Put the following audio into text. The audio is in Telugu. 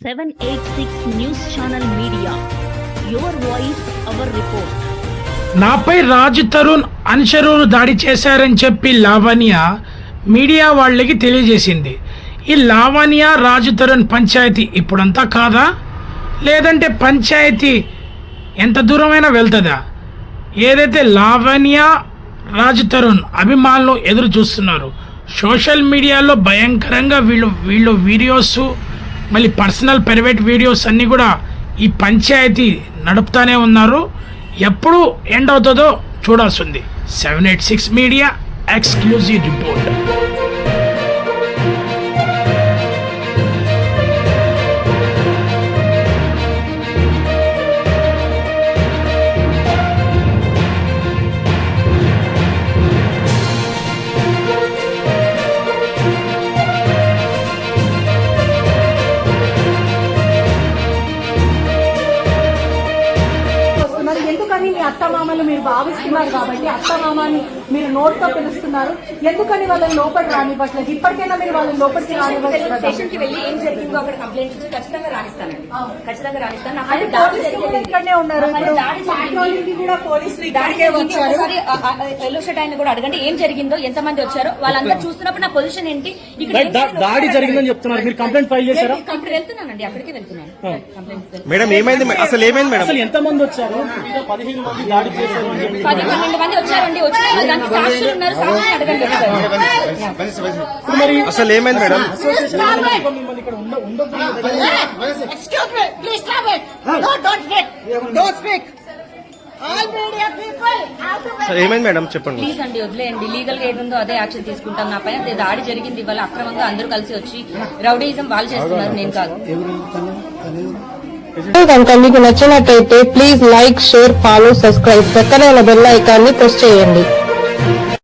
786 news channel media your voice our report నాపై రాజు తరుణ్ అనుచరులు దాడి చేశారని చెప్పి లావణ్య మీడియా వాళ్ళకి తెలియజేసింది. ఈ లావణ్య రాజు తరుణ్ పంచాయతీ ఇప్పుడంతా కాదా? లేదంటే పంచాయతీ ఎంత దూరమైనా వెళ్తుందా? ఏదైతే లావణ్య రాజు తరుణ్ అభిమానులు ఎదురు చూస్తున్నారు సోషల్ మీడియాలో భయంకరంగా వీళ్ళు వీళ్ళు వీడియోస్ మళ్ళీ పర్సనల్ ప్రైవేట్ వీడియోస్ అన్నీ కూడా ఈ పంచాయతీ నడుపుతానే ఉన్నారు. ఎప్పుడు ఎండ్ అవుతుందో చూడాల్సి ఉంది. Seven eight six media exclusive report. ఎందుకని మీ అత్తమామలు మీరు భావిస్తున్నారు కాబట్టి అత్తమామని మీరు నోట్తో పిలుస్తున్నారు. ఎందుకని వాళ్ళని లోపలికి రానివ్వట్లేదు? ఇప్పటికైనా మీరు వాళ్ళని లోపలికి. స్టేషన్కి వెళ్ళి ఏం జరిగిందో అక్కడ కంప్లైంట్ ఇచ్చి ఖచ్చితంగా రాణిస్తానండి ఖచ్చితంగా రాణిస్తాను. ఇక్కడనే ఉన్నారు. ఎల్లో షర్ట్ ఆయన కూడా అడగండి ఏం జరిగిందో ఎంత మంది వచ్చారో. వాళ్ళందరూ చూస్తున్నప్పుడు నా పొజిషన్ ఏంటి? దాడి జరిగిందని చెప్తున్నారు. మీరు కంప్లైంట్ ఫైల్ చేశారా? వెళ్తున్నానండి అక్కడికి వెళ్తున్నాను. కంప్లైంట్ మేడం ఏమైంది? అసలు ఏమైంది మేడం? అసలు ఎంత మంది వచ్చారు పది పన్నెండు మంది వచ్చారండి వచ్చిన అసలు ఏమైంది మేడం? ఏమైంది మేడం? చెప్పండి. ప్లీజ్ అండి వదిలేయండి. లీగల్గా ఏదుందో అదే యాక్షన్ తీసుకుంటాం నా పైన అదే దాడి జరిగింది ఇవాళ అక్రమంగా అందరూ కలిసి వచ్చి రౌడీజం వాళ్ళు చేస్తున్నారు నేను కాదు. కనుక మీకు నచ్చినట్టయితే please like share follow subscribe పక్కనే ఉన్న బెల్ ఐకాన్ని ప్రెస్ చేయండి. Thank you.